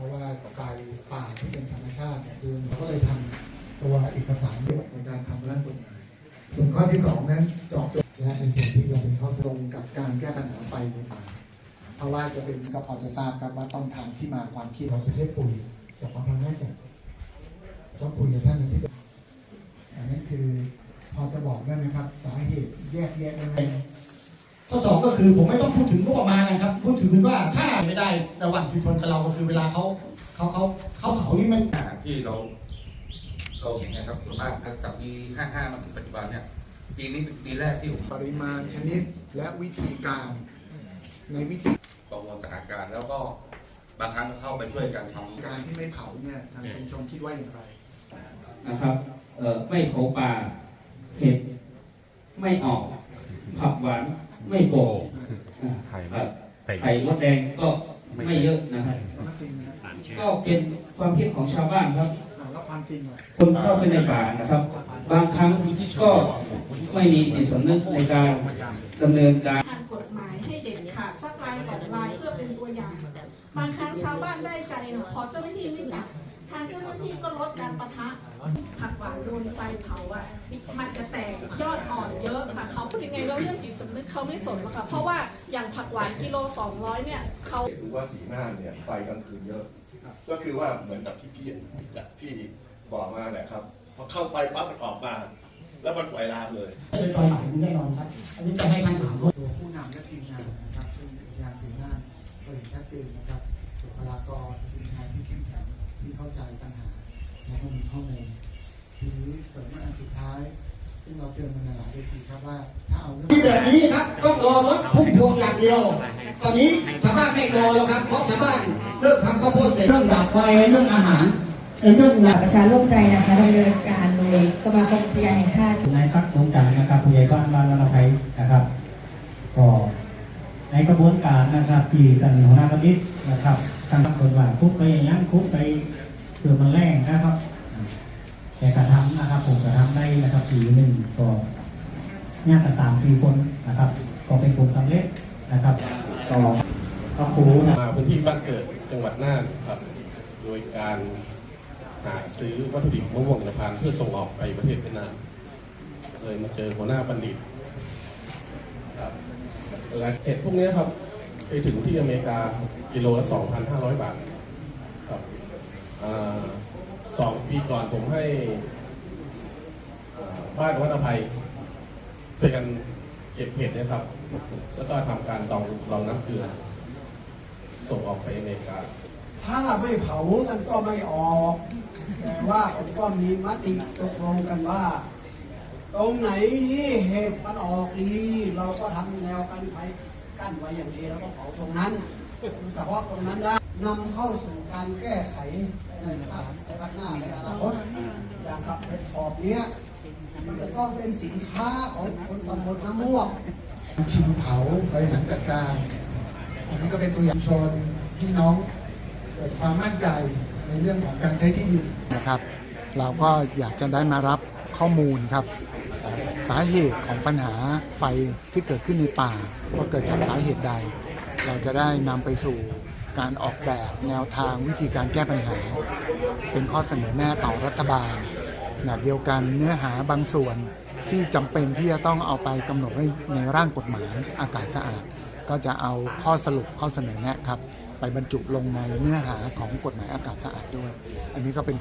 ราะว่าไฟป่าที่เป็นธรรมชาติเนี่ยคือเราก็เลยทำตัวเอกสารด้วยในการทำร่างกฎหมายส่วนข้อที่สองนั้นจาะจงและในส่วนที่เราเป็นข้อตรงกับการแก้ปัญหาไฟในป่าเพราะว่าจะเป็นก็พอจะทราบครับว่าต้องทางที่มาความคิดของสุเทพปุ๋ยจากความแน่ใจต้องคุยกับท่านนั้นที่นอันนั้นคือพอจะบอกได้ไหมครับ สาเหตุแยกแยะได้ไหมข้อสองก็คือผมไม่ต้องพูดถึงงบประมาณนะ ครับพูดถึงว่าถ้าไม่ได้ระหว่างชุมชนกับเราก็คือเวลาเขาเขาเขาเขาเผานี่มันอาหารที่เราเราเห็นนะครับส่วนมากจากปี 55 มาถึงปัจจุบันเนี่ยปีนี้เป็นปีแรกที่ผมปริมาณชนิดและวิธีการในวิธีประมวลสถานการณ์แล้วก็บางครั้งเข้าไปช่วยกันทำการที่ไม่เผาเนี่ยทางชุมชนคิดว่าอย่างไรนะครับเอ่อไม่เผาป่าเห็ดไม่ออกผักหวานไม่โปกไข่ ไข่มดแดงก็ไม่เยอะนะครับความจริงนะก็เป็นความคิดของชาวบ้านครับอ่าแล้วความจริงอะคนเข้าไปในป่านะครับ บางครั้งก็ไม่มีจิตสำนึกในการดำเนินการทางกฎหมายให้เด็ดขาดสักลายสองลายเพื่อเป็นตัวอย่าง บางครั้งชาวบ้านได้ใจพอเจ้าหน้าที่ไม่จับทางเจ้าหน้าที่ก็ลดการประทะผักหวานโดนไฟเผาอะมันจะแตกยอดอ่อนเยอะค่ะเขาพูดยังไงแล้วเรื่องจิตสำ นึกเขาไม่สนหรอกค่ะ เพราะว่าอย่างผักหวานกิโล 200 เนี่ยเขาดูว่าสีหน้าเนี่ยไฟกลางคืนเยอะ ก็คือว่าเหมือนกับที่พี่พี่บอกมาแหละครับพอเข้าไปปั๊บมันออกมา แล้วมันปล่อยลามเลยในตอนหลังแน่นอนครับ อันนี้จะให้ท่านถามว่าตัวผู้นำและทีมงานนะครับซึ่งอุทยานสีหน้าก็เห็นชัดเจนนะครับบุคลากรทีมงานที่เข้มแข็งที่เข้าใจปัญหาและก็มีข้อมูลทีนี้เสริมมาอันสุดท้าย ซึ่งเราเจอมาในหลายเวทีครับว่าถ้าเอาเรื่องที่แบบนี้ครับต้องรอรถพุ่มพวงอย่างเดียว ตอนนี้ชาวบ้านไม่รอแล้วครับเพราะชาวบ้านเลิกทำข้าวโพดเสร็จเรื่องดับไฟเรื่องอาหารเรื่องหนักประชาร่วมใจนะคะดำเนินการโดยสมาคมอุทยานแห่งชาตินายฟักโครงการนะครับผู้ใหญ่บ้านบ้านละภัยนะครับก็ในกระบวนการนะครับที่ท่านหัวหน้าคณิตนะครับทางส่วนว่าคุกไปอย่างนั้นคุกไปเพื่อมันแรงนะครับแต่กระทำนะครับ ผมกระทำได้นะครับปีหนึ่งก็งานกันสามสี่คนนะครับ ก็เป็นผลสำเร็จนะครับต่อพระครูนะมาพื้นที่บ้านเกิดจังหวัดน่านครับ โดยการหาซื้อวัตถุดิบมะม่วงหิมพานต์เพื่อส่งออกไปประเทศเวียดนามเลยมาเจอหัวหน้าบัณฑิตครับและเห็ดพวกนี้ครับไปถึงที่อเมริกากิโลละ 2,500 บาทครับอ่าสองปีก่อนผมให้ บ้านวัดอภัยช่วยกันเก็บเห็ดนะครับ แล้วก็ทำการดองรองน้ำเกลือ ส่งออกไปอเมริกา ถ้าไม่เผามันก็ไม่ออก แต่ว่าผมก็มีมติตกลงกันว่า ตรงไหนที่เหตุมันออกดี เราก็ทำแนวกันไฟกั้นไว้อย่างดีแล้วก็เผาตรงนั้นเฉพาะตรงนั้นได้นำเข้าสู่การแก้ไขในภาพในภาคหน้าในอนาคตอย่างกับเพชรขอบเนี้ย มันจะต้องเป็นสินค้าของคนตำบลน้ำม่วงชิมเผาบริหารจัดการ อันนี้ก็เป็นตัวอย่างชนพี่น้องเกิดความมั่นใจในเรื่องของการใช้ที่ดินนะครับ เราก็อยากจะได้มารับข้อมูลครับเอ่อสาเหตุของปัญหาไฟที่เกิดขึ้นในป่าว่าเกิดจากสาเหตุใด เราจะได้นำไปสู่การออกแบบแนวทางวิธีการแก้ปัญหา เป็นข้อเสนอแนะต่อรัฐบาล ขณะเดียวกันเนื้อหาบางส่วนที่จำเป็นที่จะต้องเอาไปกำหนดไว้ในร่างกฎหมายอากาศสะอาด ก็จะเอาข้อสรุปข้อเสนอแนะครับ ไปบรรจุลงในเนื้อหาของกฎหมายอากาศสะอาดด้วย อันนี้ก็เป็น